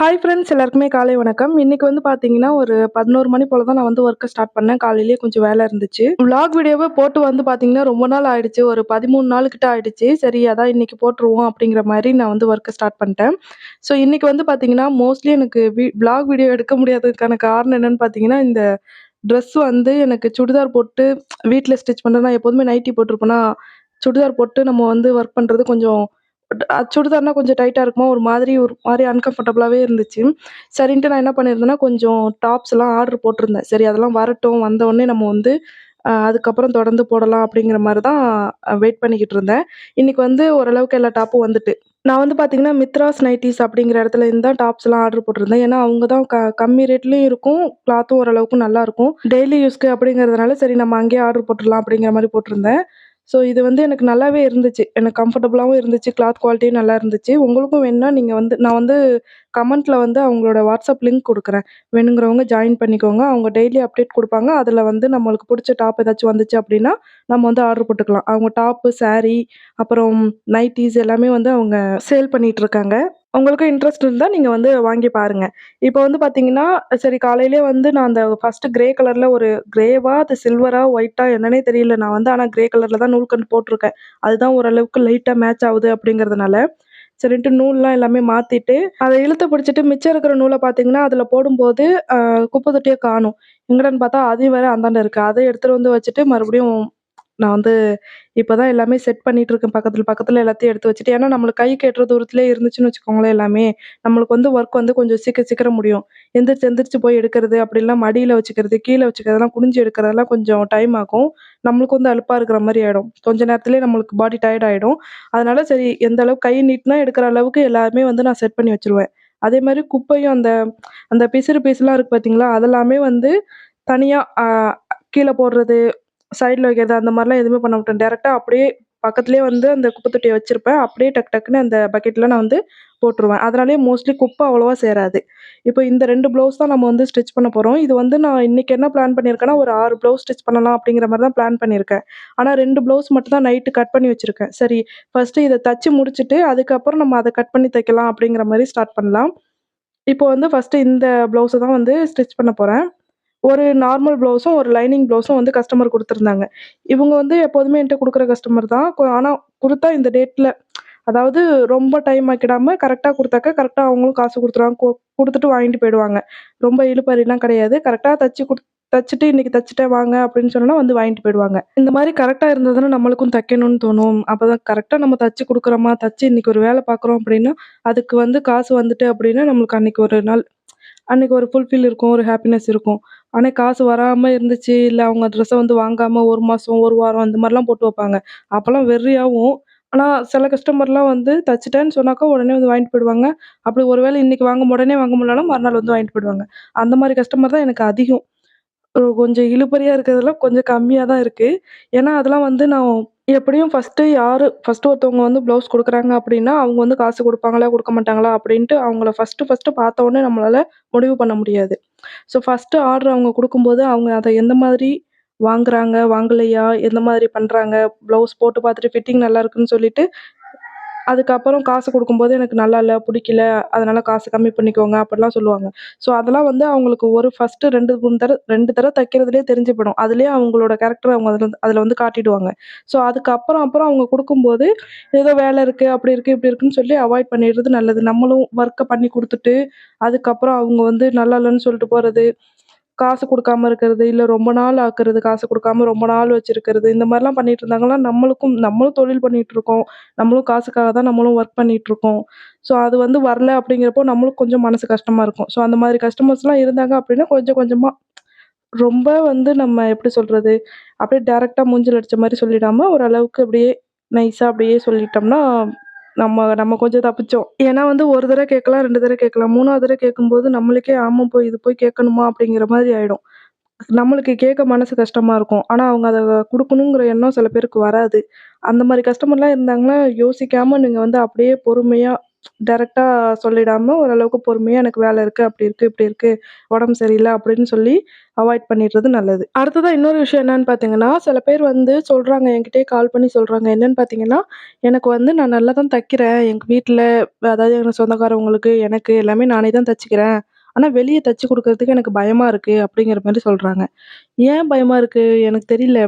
Hi friends எல்லாருக்குமே காலை வணக்கம். இன்னைக்கு வந்து பார்த்தீங்கன்னா, ஒரு 11 மணி போல தான் நான் வந்து ஒர்க்கை ஸ்டார்ட் பண்ணேன். காலையிலேயே கொஞ்சம் வேலை இருந்துச்சு. விளாக் வீடியோவே போட்டு வந்து பார்த்தீங்கன்னா, ரொம்ப நாள் ஆயிடுச்சு. ஒரு 13 நாள் கிட்ட ஆயிடுச்சு. சரி அதான் இன்னைக்கு போட்டுருவோம் அப்படிங்கிற மாதிரி நான் வந்து ஒர்க்கை ஸ்டார்ட் பண்ணிட்டேன். ஸோ இன்னைக்கு வந்து பார்த்தீங்கன்னா, மோஸ்ட்லி எனக்கு வி விளாக் வீடியோ எடுக்க முடியாததுக்கான காரணம் என்னன்னு பார்த்தீங்கன்னா, இந்த ட்ரெஸ் வந்து எனக்கு சுடிதார் போட்டு வீட்டில் ஸ்டிச் பண்றது நான் எப்போதுமே நைட்டி போட்டிருப்பேன்னா சுடிதார் போட்டு நம்ம வந்து ஒர்க் பண்ணுறது கொஞ்சம் அ கொஞ்சம் டைட்டாக இருக்குமா, ஒரு மாதிரி ஒரு மாதிரி அன்கம்ஃபர்டபுளாகவே இருந்துச்சு. சரின்ட்டு நான் என்ன பண்ணியிருந்தேன்னா, கொஞ்சம் டாப்ஸ்லாம் ஆர்டர் போட்டிருந்தேன். சரி அதெல்லாம் வரட்டும், வந்தவுடனே நம்ம வந்து அதுக்கப்புறம் தொடர்ந்து போடலாம் அப்படிங்கிற மாதிரி தான் வெயிட் பண்ணிக்கிட்டு இருந்தேன். இன்னைக்கு வந்து ஓரளவுக்கு எல்லா டாப்பும் வந்துட்டு. நான் வந்து பார்த்தீங்கன்னா, மித்ராஸ் நைட்டிஸ் அப்படிங்கிற இடத்துல இருந்து தான் டாப்ஸ்லாம் ஆர்டர் போட்டிருந்தேன். ஏன்னா, அவங்க தான் க கம்மி ரேட்லேயும் இருக்கும். கிளாத்தும் ஓரளவுக்கு நல்லாயிருக்கும் டெய்லி யூஸ்க்கு அப்படிங்கிறதுனால, சரி நம்ம அங்கேயே ஆர்டர் போட்டுடலாம் அப்படிங்கிற மாதிரி போட்டிருந்தேன். ஸோ இது வந்து எனக்கு நல்லாவே இருந்துச்சு. எனக்கு கம்ஃபர்டபுளாகவும் இருந்துச்சு. கிளாத் குவாலிட்டியும் நல்லா இருந்துச்சு. உங்களுக்கும் வேணும்னா நீங்கள் வந்து நான் வந்து கமெண்ட்டில் வந்து அவங்களோட வாட்ஸ்அப் லிங்க் கொடுக்குறேன் வேணுங்கிறவங்க ஜாயின் பண்ணிக்கோங்க. அவங்க டெய்லி அப்டேட் கொடுப்பாங்க அதில் வந்து நம்மளுக்கு பிடிச்ச டாப் ஏதாச்சும் வந்துச்சு அப்படின்னா, நம்ம வந்து ஆர்டர் போட்டுக்கலாம். அவங்க டாப்பு, சாரீ அப்புறம் நைட்டிஸ் எல்லாமே வந்து அவங்க சேல் பண்ணிகிட்ருக்காங்க உங்களுக்கும் இன்ட்ரெஸ்ட் இருந்தால் நீங்கள் வந்து வாங்கி பாருங்கள் இப்போ வந்து பார்த்தீங்கன்னா, சரி காலையிலேயே வந்து நான் அந்த ஃபர்ஸ்ட்டு கிரே கலரில் ஒரு கிரேவா, அது சில்வரா, ஒயிட்டா என்னன்னே தெரியல. நான் வந்து ஆனால் கிரே கலரில் தான் நூல்கண்டு போட்டிருக்கேன். அதுதான் ஓரளவுக்கு லைட்டாக மேட்ச் ஆகுது அப்படிங்கிறதுனால, சரின்ட்டு நூல்லாம் எல்லாமே மாற்றிட்டு அதை இழுத்து பிடிச்சிட்டு மிச்சம் இருக்கிற நூலை பார்த்தீங்கன்னா, அதில் போடும்போது குப்பை தொட்டியை காணும். எங்கடன்னு பார்த்தா அதையும் வேறு அந்தாண்ட இருக்குது அதை எடுத்துகிட்டு வந்து வச்சுட்டு மறுபடியும் நான் வந்து இப்போ தான் எல்லாமே செட் பண்ணிகிட்டு இருக்கேன். பக்கத்தில் பக்கத்தில் எல்லாத்தையும் எடுத்து வச்சுட்டு. ஏன்னா நம்மளுக்கு கைக்கு எட்டுற தூரத்திலே இருந்துச்சுன்னு வச்சுக்கோங்களேன் எல்லாமே, நம்மளுக்கு வந்து ஒர்க் வந்து கொஞ்சம் சீக்கிரம் சீக்கிரம் முடியும். எந்திரிச்சு எந்திரிச்சு போய் எடுக்கிறது, அப்படி மடியில் வச்சுக்கிறது, கீழே வச்சுக்கிறதெல்லாம் குனிஞ்சு எடுக்கிறதெல்லாம் கொஞ்சம் டைம் ஆகும். நம்மளுக்கு வந்து அழுப்பாக இருக்கிற மாதிரி ஆகிடும் கொஞ்ச நேரத்துலேயே நம்மளுக்கு பாடி டயர்ட் ஆகிடும் அதனால சரி எந்த அளவுக்கு கை நீட்டினா எடுக்கிற அளவுக்கு எல்லாமே வந்து நான் செட் பண்ணி வச்சுருவேன். அதே மாதிரி குப்பையும் அந்த அந்த பிசிறு பீஸ்லாம் இருக்குது பார்த்தீங்களா, அதெல்லாமே வந்து தனியாக கீழே போடுறது, சைடில் வைக்கிறது அந்த மாதிரிலாம் எதுவுமே பண்ண மாட்டேன். டேரெக்டாக அப்படியே பக்கத்துலேயே வந்து அந்த குப்பை தொட்டியை வச்சுருப்பேன் அப்படியே டக்கு டக்குன்னு அந்த பக்கெட்டில் நான் வந்து போட்டுருவேன். அதனாலேயே மோஸ்ட்லி குப்பை அவ்வளோவா சேராது. இப்போ இந்த ரெண்டு ப்ளவுஸ் தான் நம்ம வந்து ஸ்டிச் பண்ண போகிறோம் இது வந்து நான் இன்னைக்கு என்ன பிளான் பண்ணியிருக்கேன்னா, ஒரு ஆறு ப்ளவுஸ் ஸ்டிச் பண்ணலாம் அப்படிங்கிற மாதிரி தான் பிளான் பண்ணியிருக்கேன். ஆனால் ரெண்டு ப்ளவுஸ் மட்டும் தான் நைட்டு கட் பண்ணி வச்சுருக்கேன் சரி ஃபர்ஸ்ட்டு இதை தச்சு முடிச்சுட்டு, அதுக்கப்புறம் நம்ம அதை கட் பண்ணி தைக்கலாம் அப்படிங்கிற மாதிரி ஸ்டார்ட் பண்ணலாம். இப்போ வந்து ஃபர்ஸ்ட்டு இந்த ப்ளவுஸை தான் வந்து ஸ்டிச் பண்ண போகிறேன் ஒரு நார்மல் ப்ளவுஸும், ஒரு லைனிங் ப்ளவுஸும் வந்து கஸ்டமர் கொடுத்துருந்தாங்க இவங்க வந்து எப்போதுமே என்கிட்ட கொடுக்குற கஸ்டமர் தான். ஆனால் கொடுத்தா இந்த டேட்டில் அதாவது ரொம்ப டைம் ஆக்கிடாமல் கரெக்டாக கொடுத்தாக்க கரெக்டாக அவங்களும் காசு கொடுத்துருவாங்க கொடுத்துட்டு வாங்கிட்டு போயிடுவாங்க. ரொம்ப இழுப்பறிலாம் கிடையாது. கரெக்டாக தச்சு கொடு தச்சுட்டு இன்னைக்கு தச்சுட்டே வாங்க அப்படின்னு சொன்னோனா வந்து வாங்கிட்டு போயிடுவாங்க. இந்த மாதிரி கரெக்டாக இருந்ததுன்னா நம்மளுக்கும் தைக்கணும்னு தோணும். அப்பதான் கரெக்டாக நம்ம தச்சு கொடுக்குறோமா தச்சு இன்னைக்கு ஒரு வேலை பார்க்குறோம் அப்படின்னா, அதுக்கு வந்து காசு வந்துட்டு அப்படின்னா, நம்மளுக்கு அன்னைக்கு ஒரு நாள் அன்றைக்கி ஒரு ஃபுல்ஃபில் இருக்கும். ஒரு ஹாப்பினஸ் இருக்கும். ஆனால் காசு வராமல் இருந்துச்சு, இல்லை அவங்க ட்ரெஸ்ஸை வந்து வாங்காமல் ஒரு மாதம் ஒரு வாரம் அந்த மாதிரிலாம் போட்டு வைப்பாங்க. அப்போல்லாம் வெறியாகவும் ஆனால் சில கஸ்டமர்லாம் வந்து தச்சுட்டேன்னு சொன்னாக்கா உடனே வந்து வாங்கிட்டு போயிடுவாங்க. அப்படி ஒரு வேளை இன்றைக்கி வாங்க உடனே வாங்க முடியலனா மறுநாள் வந்து வாங்கிட்டு போயிடுவாங்க. அந்த மாதிரி கஸ்டமர் தான் எனக்கு அதிகம். கொஞ்சம் இழுபறியாக இருக்கிறதெல்லாம் கொஞ்சம் கம்மியாக தான் இருக்குது ஏன்னா அதெல்லாம் வந்து நான் எப்படியும் ஃபர்ஸ்ட்டு யாரு ஃபர்ஸ்ட்டு ஒருத்தவங்க வந்து ப்ளவுஸ் கொடுக்குறாங்க அப்படின்னா, அவங்க வந்து காசு கொடுப்பாங்களா கொடுக்க மாட்டாங்களா அப்படின்ட்டு அவங்கள ஃபர்ஸ்ட்டு ஃபர்ஸ்ட்டு பார்த்தோன்னே நம்மளால் நம்மளால முடிவு பண்ண முடியாது. ஸோ ஃபர்ஸ்ட்டு ஆர்டர் அவங்க கொடுக்கும்போது அவங்க அதை எந்த மாதிரி வாங்குறாங்க, வாங்கலையா, எந்த மாதிரி பண்ணுறாங்க ப்ளவுஸ் போட்டு பார்த்துட்டு ஃபிட்டிங் நல்லா இருக்குன்னு சொல்லிட்டு, அதுக்கப்புறம் காசு கொடுக்கும்போது எனக்கு நல்லா இல்லை பிடிக்கல அதனால் காசு கம்மி பண்ணிக்கோங்க அப்படிலாம் சொல்லுவாங்க. ஸோ அதெல்லாம் வந்து அவங்களுக்கு ஒரு ஃபர்ஸ்ட்டு 2, 3 தடவ ரெண்டு தடவ தைக்கிறதுலே தெரிஞ்சு போயிடும். அதுலேயே அவங்களோட கேரக்டர் அவங்க அதில் அதில் வந்து காட்டிடுவாங்க. ஸோ அதுக்கப்புறம் அப்புறம் அவங்க கொடுக்கும்போது ஏதோ வேலை இருக்குது அப்படி இருக்குது இப்படி இருக்குன்னு சொல்லி அவாய்ட் பண்ணிடுறது நல்லது. நம்மளும் ஒர்க்கை பண்ணி கொடுத்துட்டு அதுக்கப்புறம் அவங்க வந்து நல்லா இல்லைன்னு சொல்லிட்டு போகிறது காசு கொடுக்காம இருக்கிறது, இல்லை ரொம்ப நாள் ஆக்குறது, காசு கொடுக்காம ரொம்ப நாள் வச்சிருக்கிறது, இந்த மாதிரிலாம் பண்ணிட்டு இருந்தாங்கன்னா, நம்மளுக்கும் நம்மளும் தொழில் பண்ணிட்டு இருக்கோம். நம்மளும் காசுக்காக தான் நம்மளும் ஒர்க் பண்ணிட்டு இருக்கோம். ஸோ அது வந்து வரல அப்படிங்கிறப்போ நம்மளுக்கு கொஞ்சம் மனசு கஷ்டமா இருக்கும். ஸோ அந்த மாதிரி கஸ்டமர்ஸ்லாம் இருந்தாங்க அப்படின்னா, கொஞ்சம் கொஞ்சமா ரொம்ப வந்து நம்ம எப்படி சொல்றது? அப்படியே டேரெக்டாக மூஞ்சில் அடித்த மாதிரி சொல்லிடாம, ஓரளவுக்கு அப்படியே நைஸாக அப்படியே சொல்லிட்டோம்னா, நம்ம நம்ம கொஞ்சம் தப்பிச்சோம். ஏன்னா வந்து ஒரு தடவை கேட்கலாம், ரெண்டு தடவை கேட்கலாம். மூணாவது தடவை கேட்கும்போது நம்மளுக்கே ஆமாம் போய் இது போய் கேட்கணுமா? அப்படிங்கிற மாதிரி ஆகிடும் நம்மளுக்கு கேட்க மனசு கஷ்டமாக இருக்கும். ஆனால் அவங்க அதை கொடுக்கணுங்கிற எண்ணம் சில பேருக்கு வராது. அந்த மாதிரி கஸ்டமர்லாம் இருந்தாங்கன்னா, யோசிக்காமல் நீங்கள் வந்து அப்படியே பொறுமையாக டேரெக்டாக சொல்லிடாம ஓரளவுக்கு பொறுமையாக எனக்கு வேலை இருக்குது அப்படி இருக்குது இப்படி இருக்குது உடம்பு சரியில்லை அப்படின்னு சொல்லி அவாய்ட் பண்ணிடுறது நல்லது. அடுத்ததாக இன்னொரு விஷயம் என்னன்னு பார்த்தீங்கன்னா, சில பேர் வந்து சொல்கிறாங்க என்கிட்டயே கால் பண்ணி சொல்கிறாங்க என்னன்னு பார்த்தீங்கன்னா, "எனக்கு வந்து நான் நல்லா தான் தைக்கிறேன். எங்கள் வீட்டில் அதாவது எங்கள் சொந்தக்காரவங்களுக்கு, எனக்கு எல்லாமே நானே தான் தச்சுக்கிறேன். ஆனால் வெளியே தச்சு கொடுக்கறதுக்கு எனக்கு பயமாக இருக்குது அப்படிங்கிற மாதிரி சொல்கிறாங்க ஏன் பயமாக இருக்குது எனக்கு தெரியல.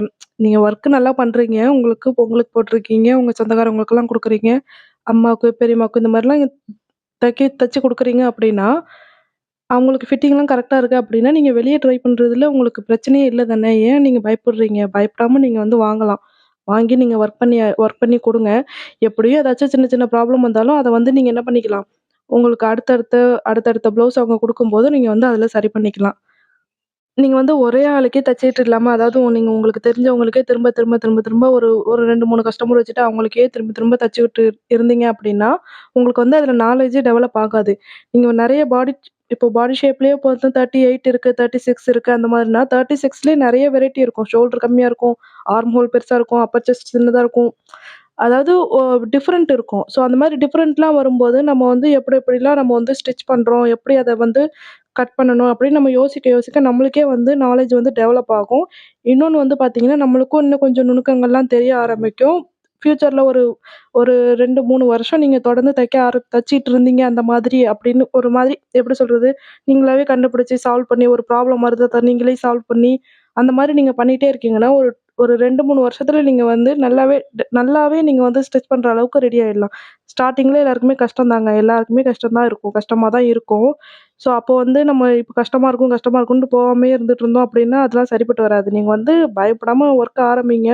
நீங்கள் ஒர்க்கு நல்லா பண்ணுறீங்க உங்களுக்கு உங்களுக்கு போட்டிருக்கீங்க. உங்கள் சொந்தக்காரவங்களுக்கெல்லாம் கொடுக்குறீங்க அம்மாவுக்கு, பெரியம்மாவுக்கு இந்த மாரிலாம் தைக்க தச்சு குடுக்குறீங்க அப்படின்னா, அவங்களுக்கு ஃபிட்டிங்லாம் கரெக்ட்டா இருக்கு அப்படின்னா, நீங்க வெளிய ட்ரை பண்றதுல உங்களுக்கு பிரச்சனையே இல்ல தானே! ஏன் நீங்க பயப்படுறீங்க? பயப்படாம நீங்க வந்து வாங்கலாம். வாங்கி நீங்க ஒர்க் பண்ணி ஒர்க் பண்ணி குடுங்க. எப்படியோ ஏதாச்சும் சின்ன சின்ன ப்ராப்ளம் வந்தாலும், அத வந்து நீங்க என்ன பண்ணிக்கலாம், உங்களுக்கு அடுத்தடுத்த அடுத்தடுத்த ப்ளவுஸ் அவங்க குடுக்கும்போது, நீங்க வந்து அதில் சரி பண்ணிக்கலாம். நீங்க வந்து ஒரே ஆளுக்கே தச்சுட்டு இல்லாம, அதாவது நீங்கள் நீங்க உங்களுக்கு தெரிஞ்சவங்களுக்கே திரும்ப, திரும்ப, திரும்ப, திரும்ப ஒரு ஒரு 2, 3 கஸ்டமர் வச்சுட்டு அவங்களுக்கே திரும்ப, திரும்ப தச்சுக்கிட்டு இருந்தீங்க அப்படின்னா, உங்களுக்கு வந்து அதில நாலேட்ஜே டெவலப் ஆகாது. நீங்க நெறைய பாடி இப்போ பாடி ஷேப்லயே பார்த்தா 38 இருக்கு, 36 இருக்கு அந்த மாரினா, 36லயே நெறைய வெரைட்டி இருக்கும். ஷோல்டர் கம்மியா இருக்கும், ஆர்ம் ஹோல் பெருசா இருக்கும், அப்பர் செஸ்ட் சின்னதா இருக்கும். அதாவது ஒ டிஃபரெண்ட் இருக்கும். ஸோ அந்த மாதிரி டிஃப்ரெண்ட்லாம் வரும்போது, நம்ம வந்து எப்படி எப்படிலாம் நம்ம வந்து ஸ்டிச் பண்றோம், எப்படி அத வந்து கட் பண்ணணும் அப்படின்னு நம்ம யோசிக்க யோசிக்க நம்மளுக்கே வந்து நாலேஜ் வந்து டெவலப் ஆகும். இன்னொன்று வந்து பார்த்தீங்கன்னா, நம்மளுக்கும் இன்னும் கொஞ்சம் நுணுக்கங்கள்லாம் தெரிய ஆரம்பிக்கும். ஃப்யூச்சரில் ஒரு ஒரு 2, 3 வருஷம் நீங்கள் தொடர்ந்து தைக்க ஆர தைச்சிட்டு இருந்தீங்க அந்த மாதிரி அப்படின்னு ஒரு மாதிரி எப்படி சொல்கிறது நீங்களாவே கண்டுபிடிச்சி சால்வ் பண்ணி ஒரு ப்ராப்ளம் வருது அத நீங்களே சால்வ் பண்ணி, அந்த மாதிரி நீங்கள் பண்ணிகிட்டே இருக்கீங்கன்னா, ஒரு ஒரு ரெண்டு மூணு வருஷத்தில் நீங்கள் வந்து நல்லாவே நல்லாவே நீங்கள் வந்து ஸ்டிச் பண்ணுற அளவுக்கு ரெடி ஆயிடலாம். ஸ்டார்டிங்கில் எல்லாருக்குமே கஷ்டம் தாங்க. எல்லாருக்குமே கஷ்டம் தான் இருக்கும். கஷ்டமாக தான் இருக்கும். ஸோ, அப்போ வந்து நம்ம இப்போ கஷ்டமாக இருக்கும், கஷ்டமாக இருக்கும்ட்டு போகாமயே இருந்துட்டு இருந்தோம் அப்படின்னா, அதெல்லாம் சரிப்பட்டு வராது. நீங்கள் வந்து பயப்படாமல் ஒர்க் ஆரம்பிங்க.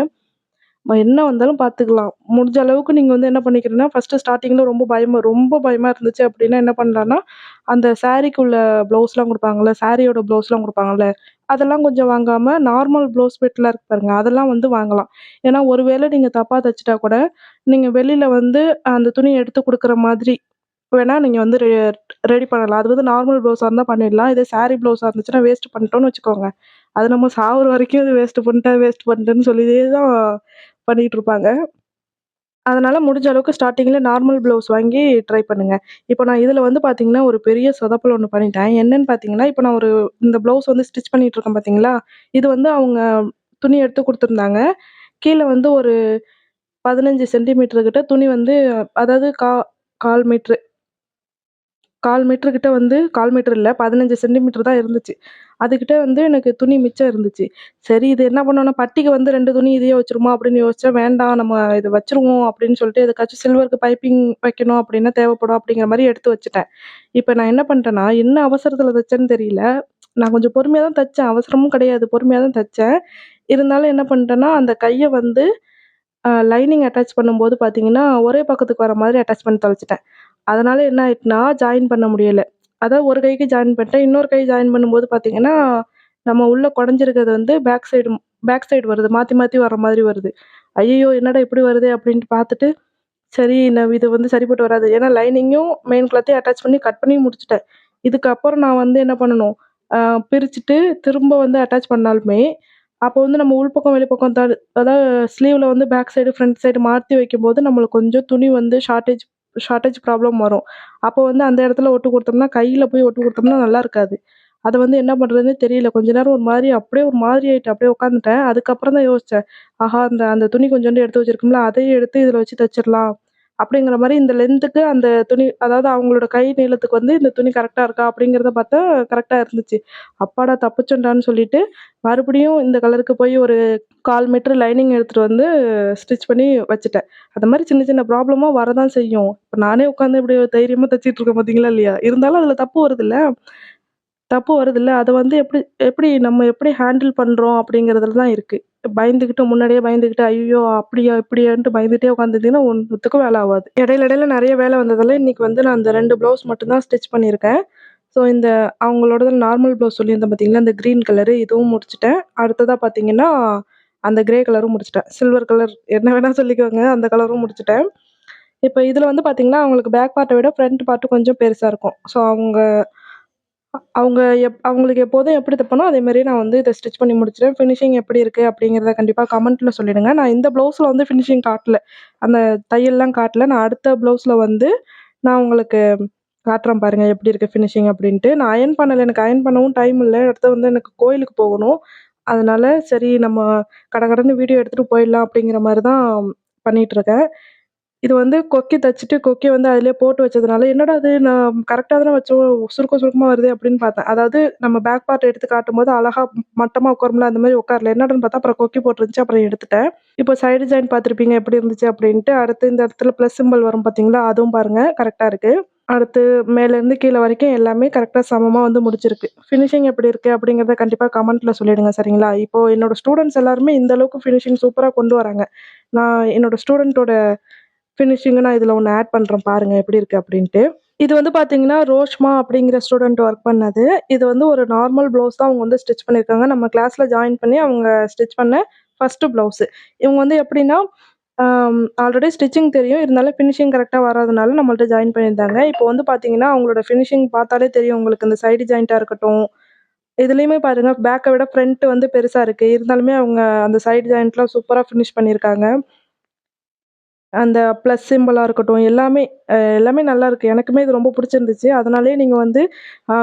என்ன வந்தாலும் பார்த்துக்கலாம். முடிஞ்ச அளவுக்கு நீங்கள் வந்து என்ன பண்ணிக்கிறீங்கன்னா, ஃபர்ஸ்ட்டு ஸ்டார்டிங்கில் ரொம்ப பயமாக ரொம்ப பயமாக இருந்துச்சு அப்படின்னா என்ன பண்ணலான்னா, அந்த சாரீக்குள்ள ப்ளவுஸ்லாம் கொடுப்பாங்கள்ல சாரியோட ப்ளவுஸ்லாம் கொடுப்பாங்கள்ல அதெல்லாம் கொஞ்சம் வாங்காமல் நார்மல் ப்ளவுஸ் பெட்டெலாம் இருக்கு பாருங்க, அதெல்லாம் வந்து வாங்கலாம். ஏன்னா, ஒரு வேளை தப்பாக தைச்சிட்டா கூட, நீங்கள் வெளியில் வந்து அந்த துணியை எடுத்து கொடுக்குற மாதிரி வேணால் நீங்கள் வந்து ரெ ரெடி பண்ணலாம். அது வந்து நார்மல் ப்ளவுஸாக இருந்தால் பண்ணிடலாம். இதே சாரி ப்ளவுஸாக இருந்துச்சுன்னா வேஸ்ட் பண்ணிட்டோன்னு வச்சுக்கோங்க. அது நம்ம சாவுற வரைக்கும் அது வேஸ்ட் பண்ணிட்டேன், வேஸ்ட் பண்ணிட்டேன்னு சொல்லியே தான் பண்ணிகிட்டு இருப்பாங்க. அதனால் முடிஞ்ச அளவுக்கு ஸ்டார்டிங்கில் நார்மல் ப்ளவுஸ் வாங்கி ட்ரை பண்ணுங்கள் இப்போ நான் இதில் வந்து பார்த்தீங்கன்னா, ஒரு பெரிய சொதப்பல் ஒன்று பண்ணிட்டேன். என்னென்னு பார்த்தீங்கன்னா, இப்போ நான் ஒரு இந்த ப்ளவுஸ் வந்து ஸ்டிச் பண்ணிகிட்ருக்கேன் இருக்கேன் பார்த்தீங்களா? இது வந்து அவங்க துணி எடுத்து கொடுத்துருந்தாங்க கீழே வந்து ஒரு பதினஞ்சு சென்டிமீட்டர்கிட்ட துணி வந்து அதாவது கா கால் மீட்ரு கால் மீட்ரு கிட்ட வந்து 1/4 மீட்டர் இல்ல. 15 சென்டிமீட்டர் தான் இருந்துச்சு. அதுக்கிட்ட வந்து எனக்கு துணி மிச்சம் இருந்துச்சு. சரி இது என்ன பண்ணோம்னா, பட்டிக்கு வந்து ரெண்டு துணி இதையே வச்சிருமா அப்படின்னு யோசிச்சேன். வேண்டாம் நம்ம இதை வச்சுருவோம் அப்படின்னு சொல்லிட்டு எதுக்காச்சும் சில்வருக்கு பைப்பிங் வைக்கணும் அப்படின்னா தேவைப்படும் அப்படிங்கிற மாதிரி எடுத்து வச்சுட்டேன். இப்போ நான் என்ன பண்ணிட்டேன்னா, என்ன அவசரத்தில் தைச்சேன்னு தெரியல. நான் கொஞ்சம் பொறுமையாக தான் தைச்சேன் அவசரமும் கிடையாது. பொறுமையாக தான் தைச்சேன் இருந்தாலும் என்ன பண்ணிட்டேன்னா, அந்த கையை வந்து லைனிங் அட்டாச் பண்ணும்போது பார்த்தீங்கன்னா, ஒரே பக்கத்துக்கு வர மாதிரி அட்டாச் பண்ணி தொலைச்சிட்டேன் அதனால் என்ன ஆயிட்டுனா, ஜாயின் பண்ண முடியலை அதான் ஒரு கைக்கு ஜாயின் பண்ணிட்டேன். இன்னொரு கை ஜாயின் பண்ணும்போது பார்த்தீங்கன்னா, நம்ம உள்ளே குடஞ்சிருக்கிறது வந்து பேக் சைடு பேக் சைடு வருது. மாற்றி மாற்றி வர மாதிரி வருது. ஐயோ என்னடா இப்படி வருது அப்படின்ட்டு பார்த்துட்டு, சரி நான் இது வந்து சரிப்பட்டு வராது. ஏன்னா லைனிங்கும் மெயின் கிளாத்தையும் அட்டாச் பண்ணி கட் பண்ணி முடிச்சுட்டேன். இதுக்கப்புறம் நான் வந்து என்ன பண்ணணும், பிரிச்சுட்டு திரும்ப வந்து அட்டாச் பண்ணாலுமே, அப்போ வந்து நம்ம உள்பக்கம், வெளிப்பக்கம் த அதாவது ஸ்லீவில் வந்து பேக் சைடு, ஃப்ரண்ட் சைடு மாற்றி வைக்கும்போது நம்மளுக்கு கொஞ்சம் துணி வந்து ஷார்ட்டேஜ் ஷார்ட்டேஜ் ப்ராப்ளம் வரும். அப்போ வந்து அந்த இடத்துல ஒட்டு கொடுத்தோம்னா கையில் போய் ஒட்டு கொடுத்தோம்னா நல்லா இருக்காது. அதை வந்து என்ன பண்ணுறதுனே தெரியல. கொஞ்ச நேரம் ஒரு மாதிரி அப்படியே ஒரு மாதிரி ஆயிட்டு அப்படியே உட்காந்துட்டேன். அதுக்கப்புறம் தான் யோசித்தேன் ஆஹா! அந்த அந்த துணி கொஞ்சோண்டு எடுத்து வச்சுருக்கோம்ல அதையும் எடுத்து இதில் வச்சு தச்சிரலாம். அப்படிங்கிற மாதிரி இந்த லென்த்துக்கு அந்த துணி அதாவது அவங்களோட கை நீளத்துக்கு வந்து இந்த துணி கரெக்டாக இருக்கா? அப்படிங்கிறத பார்த்தா கரெக்டாக இருந்துச்சு. அப்பாடா! தப்பிச்சோன்டான்னு சொல்லிட்டு, மறுபடியும் இந்த கலருக்கு போய் ஒரு கால் மீட்ரு லைனிங் எடுத்துகிட்டு வந்து ஸ்டிச் பண்ணி வச்சுட்டேன். அந்த மாதிரி சின்ன சின்ன ப்ராப்ளமாக வரதான் செய்யும். இப்போ நானே உட்காந்து இப்படி தைரியமாக தைச்சிட்டு இருக்கேன் பார்த்தீங்களா இல்லையா? இருந்தாலும் அதில் தப்பு வருதுல்ல. தப்பு வருதில்ல அதை வந்து எப்படி எப்படி நம்ம எப்படி ஹேண்டில் பண்ணுறோம் அப்படிங்கிறதுல தான் இருக்குது பயந்துக்கிட்டு முன்னாடியே பயந்துக்கிட்டு ஐயோ அப்படியா? இப்படியான்ட்டு பயந்துட்டே உட்காந்துருந்தீங்கன்னா, ஒன்றுத்துக்கும் வேலை ஆகாது இடையில இடையில நிறைய வேலை வந்ததால் இன்னைக்கு வந்து நான் அந்த ரெண்டு ப்ளவுஸ் மட்டும்தான் ஸ்டிச் பண்ணியிருக்கேன். ஸோ, இந்த அவங்களோட நார்மல் ப்ளவுஸ் சொல்லியிருந்தேன் பார்த்தீங்களா? இந்த க்ரீன் கலரு இதுவும் முடிச்சிட்டேன் அடுத்ததாக பார்த்தீங்கன்னா, அந்த கிரே கலரும் முடிச்சிட்டேன் சில்வர் கலர் என்ன வேணால் சொல்லிக்கோங்க. அந்த கலரும் முடிச்சிட்டேன் இப்போ இதில் வந்து பார்த்தீங்கன்னா, அவங்களுக்கு பேக் பார்ட்டை விட ஃப்ரண்ட் பார்ட்டு கொஞ்சம் பெருசாக இருக்கும். ஸோ, அவங்க அவங்க எப் அவங்களுக்கு எப்போதும் எப்படி தைப்பனோ, அதே மாதிரியே நான் வந்து இதை ஸ்டிச் பண்ணி முடிச்சிடுவேன் ஃபினிஷிங் எப்படி இருக்குது அப்படிங்கிறத கண்டிப்பாக கமெண்ட்டில் சொல்லிடுங்க. நான் இந்த ப்ளவுஸில் வந்து ஃபினிஷிங் காட்டல. அந்த தையல்லாம் காட்டல. நான் அடுத்த ப்ளவுஸில் வந்து நான் உங்களுக்கு காட்டுறேன் பாருங்கள் எப்படி இருக்குது ஃபினிஷிங் அப்படின்ட்டு. நான் அயர்ன் பண்ணலை எனக்கு அயர்ன் பண்ணவும் டைம் இல்லை அடுத்து வந்து எனக்கு கோயிலுக்கு போகணும். அதனால சரி நம்ம கடகடன்னு வீடியோ எடுத்துகிட்டு போயிடலாம் அப்படிங்கிற மாதிரி தான் பண்ணிகிட்ருக்கேன் இது வந்து கொக்கி தச்சுட்டு கொக்கி வந்து அதிலேயே போட்டு வச்சதுனால, என்னடா இது நான் கரெக்டாக தானே வச்சோம். சுருக்கம் சுருக்கமாக வருதே அப்படின்னு பார்த்தேன். அதாவது நம்ம பேக் பார்ட் எடுத்து காட்டும்போது அழகாக மட்டமாக உட்காரும்ல அந்த மாதிரி உட்காரல. என்னடான்னு பார்த்தா அப்புறம் கொக்கி போட்டுருந்துச்சு. அப்புறம் எடுத்துட்டேன். இப்போ சைடு ஜாயின் பார்த்துருப்பீங்க எப்படி இருந்துச்சு அப்படின்ட்டு. அடுத்து இந்த இடத்துல ப்ளஸ் சிம்பல் வரும் பார்த்தீங்களா? அதுவும் பாருங்கள் கரெக்டாக இருக்குது அடுத்து மேலேருந்து கீழே வரைக்கும் எல்லாமே கரெக்டாக சமமாக வந்து முடிச்சிருக்கு. ஃபினிஷிங் எப்படி இருக்குது அப்படிங்கிறத கண்டிப்பாக கமெண்ட்டில் சொல்லிவிடுங்க சரிங்களா? இப்போ என்னோடய ஸ்டூடெண்ட்ஸ் எல்லாருமே இந்த அளவுக்கு ஃபினிஷிங் சூப்பராக கொண்டு வராங்க. நான் என்னோடய ஸ்டூடெண்ட்டோட ஃபினிஷிங்கு நான் இதில் ஒன்று ஆட் பண்ணுறேன் பாருங்கள் எப்படி இருக்குது அப்படின்ட்டு. இது வந்து பார்த்தீங்கன்னா, ரோஷ்மா அப்படிங்கிற ஸ்டூடெண்ட் ஒர்க் பண்ணது. இது வந்து ஒரு நார்மல் ப்ளவுஸ் தான் அவங்க வந்து ஸ்டிச் பண்ணியிருக்காங்க. நம்ம கிளாஸில் ஜாயின் பண்ணி அவங்க ஸ்டிச் பண்ண ஃபர்ஸ்ட்டு ப்ளவுஸு. இவங்க வந்து எப்படின்னா, ஆல்ரெடி ஸ்டிச்சிங் தெரியும். இருந்தாலும் ஃபினிஷிங் கரெக்டாக வராதனால நம்மள்ட்ட ஜாயின் பண்ணியிருந்தாங்க. இப்போ வந்து பார்த்தீங்கன்னா, அவங்களோட ஃபினிஷிங் பார்த்தாலே தெரியும் உங்களுக்கு இந்த சைடு ஜாயிண்ட்டாக இருக்கட்டும். இதுலேயுமே பாருங்கள் பேக்கை விட ஃப்ரண்ட்டு வந்து பெருசாக இருக்குது இருந்தாலுமே அவங்க அந்த சைடு ஜாயிண்ட்லாம் சூப்பராக ஃபினிஷ் பண்ணியிருக்காங்க. அந்த ப்ளஸ் சிம்பிளாக இருக்கட்டும், எல்லாமே எல்லாமே நல்லாயிருக்கு. எனக்குமே இது ரொம்ப பிடிச்சிருந்துச்சி அதனாலேயே நீங்கள் வந்து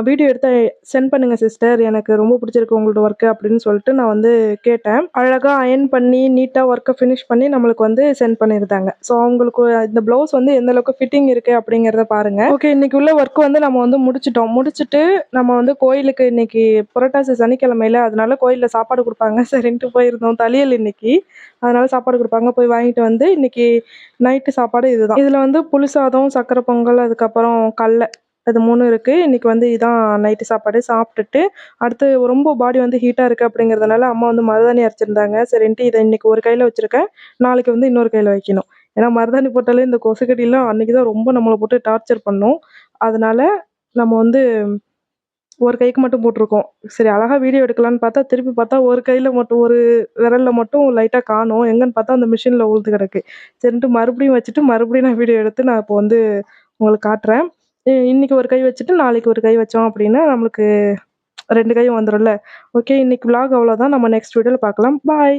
வீடியோ எடுத்து சென்ட் பண்ணுங்கள் சிஸ்டர். எனக்கு ரொம்ப பிடிச்சிருக்கு உங்களோட ஒர்க்கு அப்படின்னு சொல்லிட்டு நான் வந்து கேட்டேன். அழகாக அயர்ன் பண்ணி, நீட்டாக ஒர்க்கை ஃபினிஷ் பண்ணி நம்மளுக்கு வந்து சென்ட் பண்ணியிருந்தாங்க. ஸோ அவங்களுக்கு இந்த ப்ளவுஸ் வந்து எந்த அளவுக்கு ஃபிட்டிங் இருக்குது அப்படிங்கிறத பாருங்கள் ஓகே இன்றைக்கி உள்ள ஒர்க்கு வந்து நம்ம வந்து முடிச்சுட்டோம். முடிச்சுட்டு நம்ம வந்து கோயிலுக்கு இன்றைக்கி புரட்டாசி சனிக்கிழமையில, அதனால கோயிலில் சாப்பாடு கொடுப்பாங்க சரின்ட்டு போயிருந்தோம். தலியல் இன்னைக்கு. அதனால சாப்பாடு கொடுப்பாங்க போய் வாங்கிட்டு வந்து இன்னைக்கு நைட்டு சாப்பாடு இதுதான். இதில் வந்து புளிசாதம் சாதம், பொங்கல், அதுக்கப்புறம் கடல இது 3 இருக்கு. இன்னைக்கு வந்து இதான் நைட்டு சாப்பாடு. சாப்பிட்டுட்டு அடுத்து ரொம்ப பாடி வந்து ஹீட்டா இருக்கு அப்படிங்கிறதுனால அம்மா வந்து மருதாணி அரைச்சிருந்தாங்க. சரின்ட்டு இதை இன்னைக்கு ஒரு கையில வச்சிருக்கேன். நாளைக்கு வந்து இன்னொரு கையில வைக்கணும். ஏன்னா மருதாணி போட்டாலே இந்த கொசுக்கடிலாம் அன்றைக்கி தான் ரொம்ப நம்மளை போட்டு டார்ச்சர் பண்ணும். அதனால நம்ம வந்து ஒரு கைக்கு மட்டும் போட்டிருக்கோம் சரி அழகாக வீடியோ எடுக்கலான்னு பார்த்தா, திருப்பி பார்த்தா ஒரு கையில் மட்டும் ஒரு விரலில் மட்டும் லைட்டாக காணும் எங்கன்னு பார்த்தா அந்த மிஷினில் உழுந்து கிடக்கு. சரின்ட்டு மறுபடியும் வச்சுட்டு, மறுபடியும் நான் வீடியோ எடுத்து நான் இப்போ வந்து உங்களுக்கு காட்டுறேன். இன்றைக்கி ஒரு கை வச்சுட்டு, நாளைக்கு ஒரு கை வச்சோம் அப்படின்னா, நம்மளுக்கு ரெண்டு கையும் வந்துடும்ல ஓகே இன்றைக்கி விளாக் அவ்வளோதான். நம்ம நெக்ஸ்ட் வீடியோவில் பார்க்கலாம். பாய்.